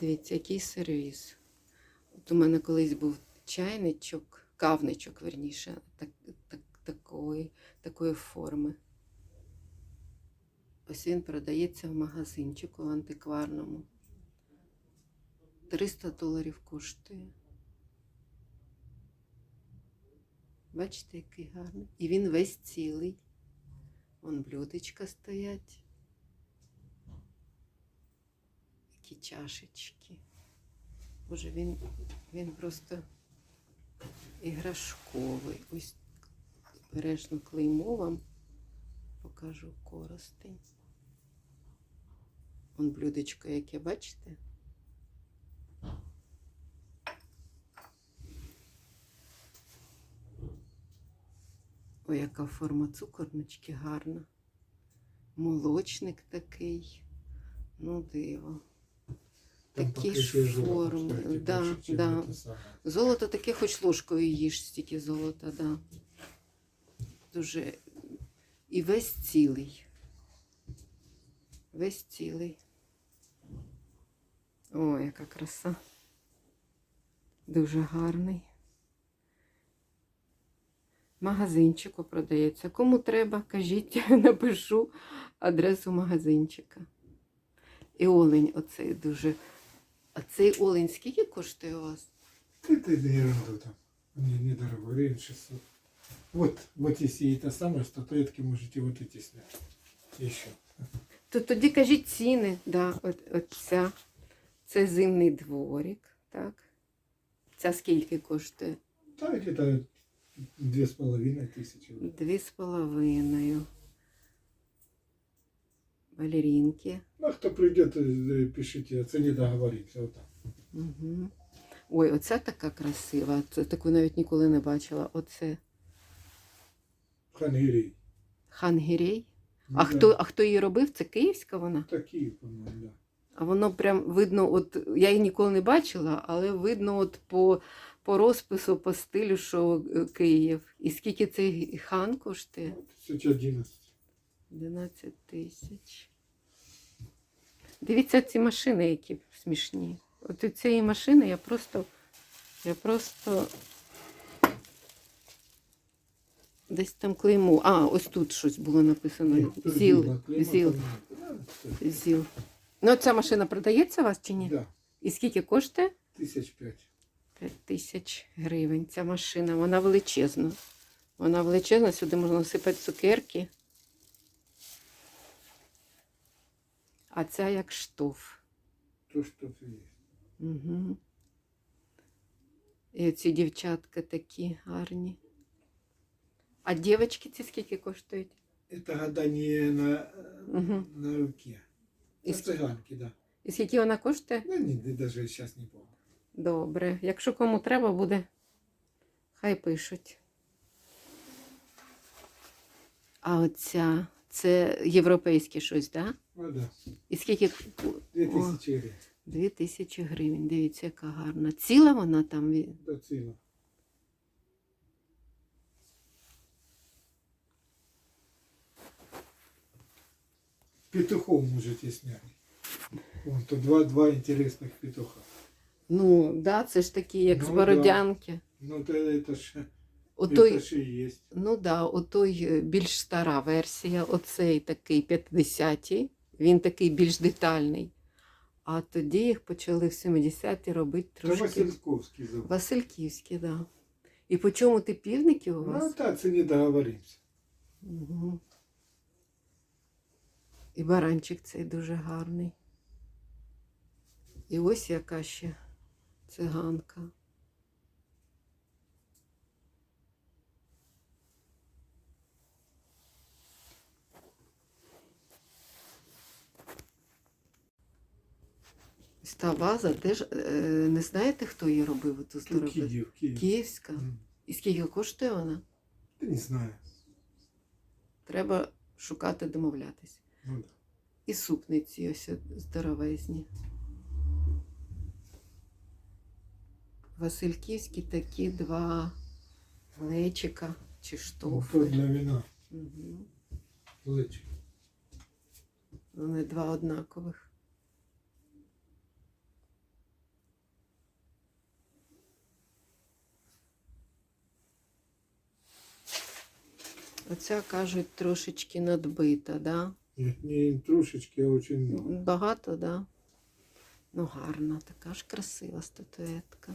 Дивіться, який сервіс. От у мене колись був чайничок, кавничок, верніше, так, так, такої, такої форми. Ось він продається в магазинчику антикварному. 300 доларів коштує. Бачите, який гарний. І він весь цілий. Вон блюдечка стоять. Такі чашечки. Боже, він, він просто іграшковий. Ось бережно клеймо вам покажу коростень. Вон блюдечко, яке бачите? Ой, яка форма цукорнички гарна. Молочник такий. Ну, диво. Такі ж форми, да, да. Золото таке хоч ложкою їж, стільки золота, да. Дуже. І весь цілий. Весь цілий. О, яка краса. Дуже гарний. Магазинчику продається. Кому треба, кажіть, напишу адресу магазинчика. І олень оцей дуже. А цей олень скільки коштує у вас? Ты, ты, да ерунду там. Не, недорого, гривен 600. Вот, вот если это самое, статуэтки можете вот эти снять. Еще. То тоді кажіть ціни. Да, от, от ця. Це зимний дворик, так. Ця скільки коштує? Да, где-то две с половиной тысячи. Дві з половиною. Балерінки. Ну, а кто придет, э, пишите, о цене договоримся. Угу. Ой, оця така красива. Це таку навіть ніколи не бачила. Оце Хангирей. хангірей. Ну А, да. хто, а хто її робив? Це київська вона? Такие, по-моему, да. А воно прям видно, от я її ніколи не бачила, але видно от по, по розпису, по стилю, що е, Київ. І скільки цей хан коштує? 1011. 11 тисяч. Дивіться ці машини, які смішні. От у цієї машини я просто. Я просто. Десь там клейму. А, ось тут щось було написано. Зіл. Зіл. Зіл. Ну, ця машина продається у вас чи ні? Да, І скільки коштує? тысяч пять. 5 тисяч гривень. Ця машина, вона величезна. Вона величезна, сюди можна насипати цукерки. А ця як штоф. То, что есть. Угу. І ці дівчатка такі гарні. А дівчатки ці скільки коштують? Это гадание на, Мгм. на руке. И На ск- цыганке, да. І скільки вона коштує? Ну, не, даже сейчас не помню. Добре. Якщо кому треба буде, хай пишуть. А оця, це європейське щось, так? Да? Ну да, І скільки? две О, тысячи гривен. Дві тисячі гривень. Дивіться, яка гарна. Ціла вона там. ві- До ціла. Петухов можете снять. Вон тут два, два интересных петуха. Ну, да, це ж такі, як з Ну, Бородянки. Ну, то это ж, Отой, и есть. Ну да, отой е, більш стара версія, оцей такий 50-ті, він такий більш детальний. А тоді їх почали в 70-ті робити трошки. Васильковский зовут. Васильківські, да. І по чому ти півники у вас? Ну, так, це не договоримся. Угу. І баранчик цей дуже гарний. І ось яка ще циганка. Ось Та ваза теж е, не знаєте, хто її робив ту здорову? Київ, Київ. Київська. М, І скільки коштує вона? Та не знаю. Треба шукати, домовлятись. Ну, да. І супниці ось здоровезні. Васильківські такі два лечика чи Ну, штофи. то для вина. Угу. Лечик. Вони два однакових. Оця, кажуть, трошечки надбита, да? Не трошечки, а очень много. Багато, да? Ну, гарна, така ж красива статуетка.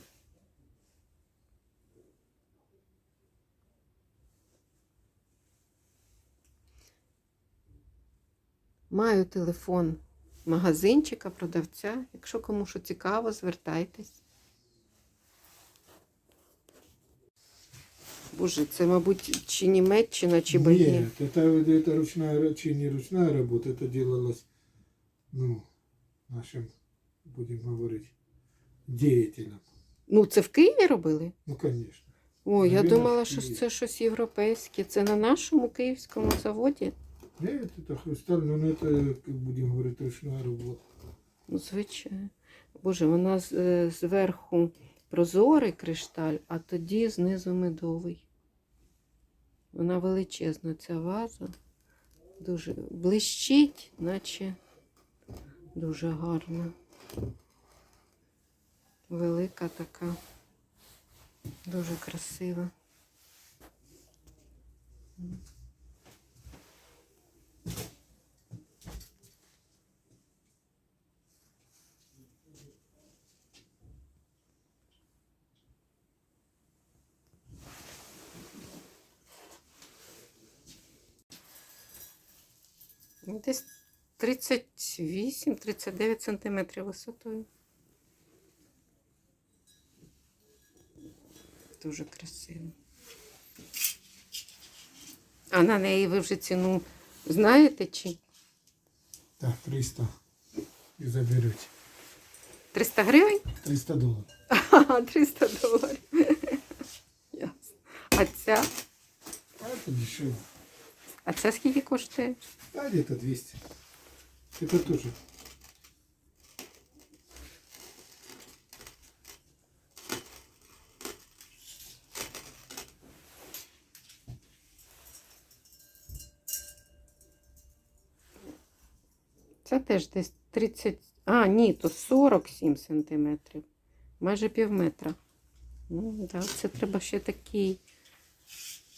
Маю телефон магазинчика, продавця. Якщо кому що цікаво, звертайтесь. Боже, це, мабуть, чи Німеччина, чи Бельгія. Нет, это, вот это ручная, ра- чи не ручная работа, это делалось, ну, нашим, будем говорить, деятелям. Ну, це в Києві робили? Ну, конечно. О, я Навірно, думала, в що Києві. це щось європейське. Це на нашому київському заводі. Нет, это хрусталь, но ну, это, как будем говорить, ручная работа. Ну, звичайно. Боже, вона з- е, зверху прозорий кришталь, а тоді знизу медовий. Вона величезна, ця ваза. Дуже блищить, наче дуже гарна. Велика така. Дуже красива. Ну, Десь 38-39 сантиметрів висотою. Дуже красиво. А на неї ви вже ціну знаєте чи? Так, 300. И заберете. 300 гривень? 300 долларов. Ага, 300 доларів. Ясно. А ця? А это дешево. А це скільки коштує? А где-то 200. Это тоже. Це теж десь 30. А, ні, то 47 сантиметрів. Майже пів метра. Ну, да, це треба ще такий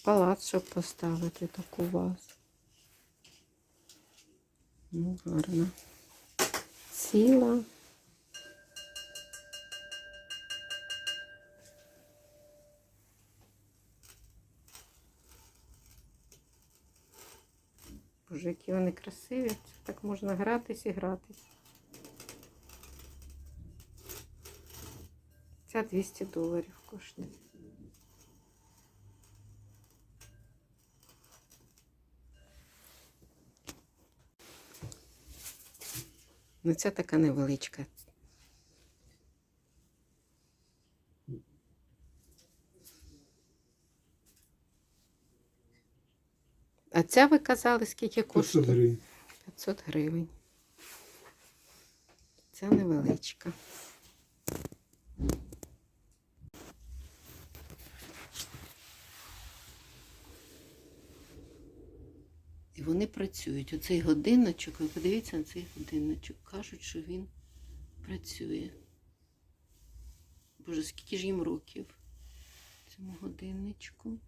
палац, щоб поставити таку вазу. Ну, гарно. Ціла. Боже, які вони красиві. Це так можна гратись і гратись. Ця 200 доларів коштує. Ну, ця така невеличка. А ця ви казали, скільки 500 гривень. гривен. 500 гривень. Ця невеличка. Вони працюють. Оцей годинничок, ви подивіться на цей годинничок. Кажуть, що він працює. Боже, скільки ж їм років цьому годинничку?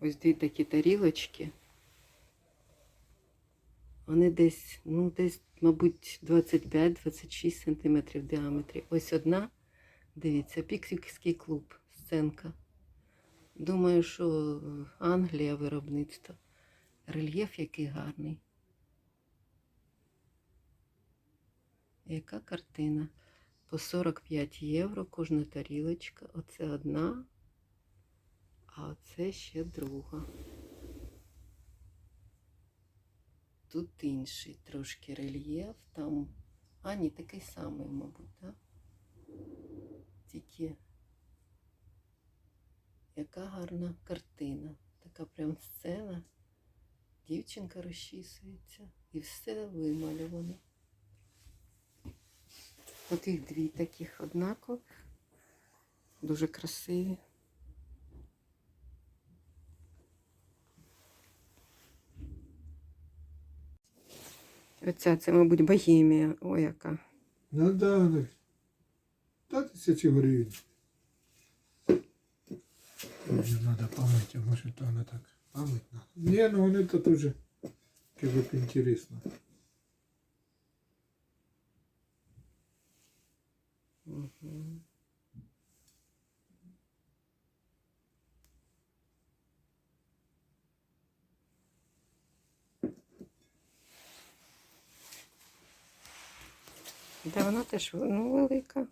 Ось дві такі тарілочки. Вони десь, ну, десь, мабуть, 25-26 сантиметрів в діаметрі. Ось одна, дивіться, піксівський клуб, сценка. Думаю, що Англія виробництво. Рельєф який гарний. Яка картина? По 45 євро кожна тарілочка. Оце одна, а оце ще друга. Тут інший трошки рельєф, там. А, ні, такий самий, мабуть, так? Тільки яка гарна картина. Така прям сцена. Дівчинка розчісується і все вимальовано. От їх дві таких однакових, дуже красиві. Оця це, мабуть, богемія. Ой, яка Ну да, ну, да, тысячи гривен. Ее надо помыть, а может то она так помыть надо. Не, ну он это тоже как бы интересно. Мгм. Да, вона теж ну, велика.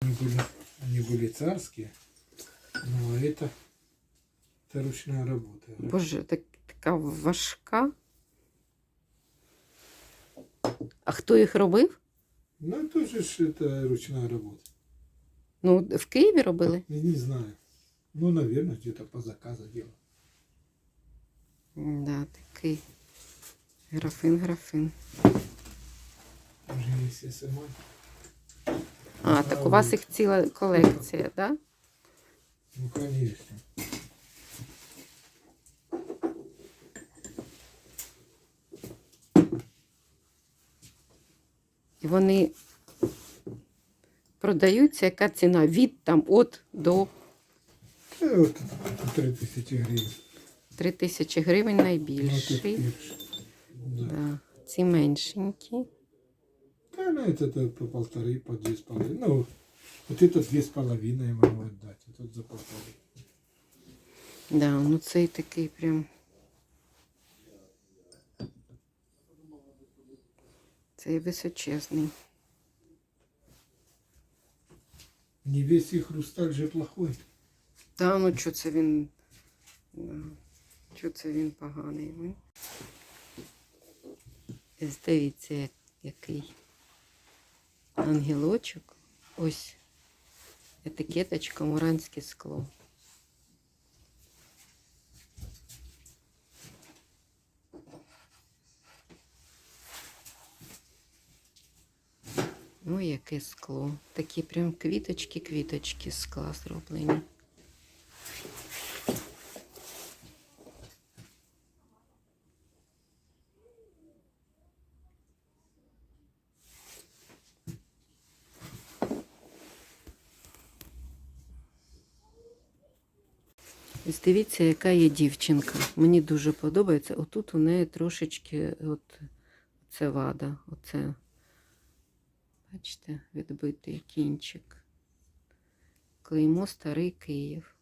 Они были, они были царские, но это, это ручная работа. Боже, так, така важка. А хто їх робив? Ну, тоже ж это ручная работа. Ну, в Києві робили? Не, не знаю. Ну, наверное, где-то по заказу делал. Да, такий графин, графин. А, так у вас їх ціла колекція, так? Да? Ну, конечно. І вони продаються, яка ціна? Від там от до Да, вот 3000 гривен. 3 тисячі гривень Ну, найбільший. тут меньше. Да. Да. Ці меншенькі. Да, ну это, то по полторы, по две с половиной. Ну, вот это две с половиной я могу отдать, а тут за полторы. Да, ну цей такий прям. Цей височезний. Не весь их хрусталь же плохой. Та ну що це він. Да. Що це він поганий? Він? Ось Дивіться, який ангелочок. Ось етикеточка муранське скло. Ой, яке скло. Такі прям квіточки-квіточки скла зроблені. Ось дивіться, яка є дівчинка. Мені дуже подобається. Отут у неї трошечки от це вада. Оце, бачите, відбитий кінчик. Клеймо Старий Київ.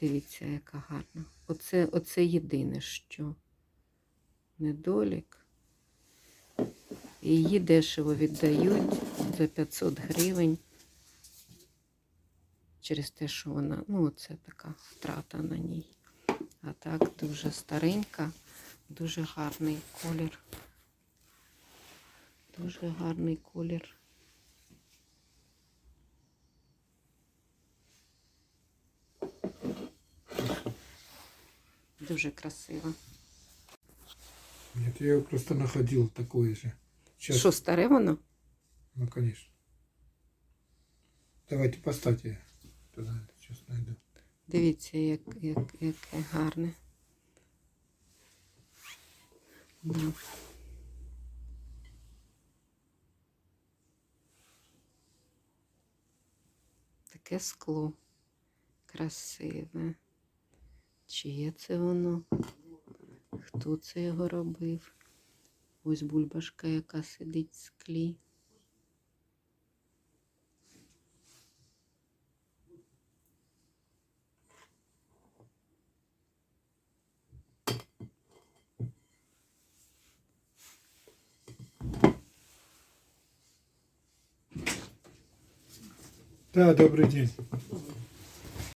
Дивіться, яка гарна. Оце, оце єдине, що недолік. Її дешево віддають за 500 гривень через те, що вона, ну, це така втрата на ній. А так дуже старенька, дуже гарний колір. Дуже гарний колір. Дуже красиво. Нет, я его просто находил такое же. Сейчас, Що, старе воно? ну, конечно. Давайте поставьте я туда, сейчас найду. Дивіться, як, як, яке гарне. Таке скло красиве. Чиє це воно? Хто це його робив? Ось бульбашка, яка сидить в склі. Да, добрый день.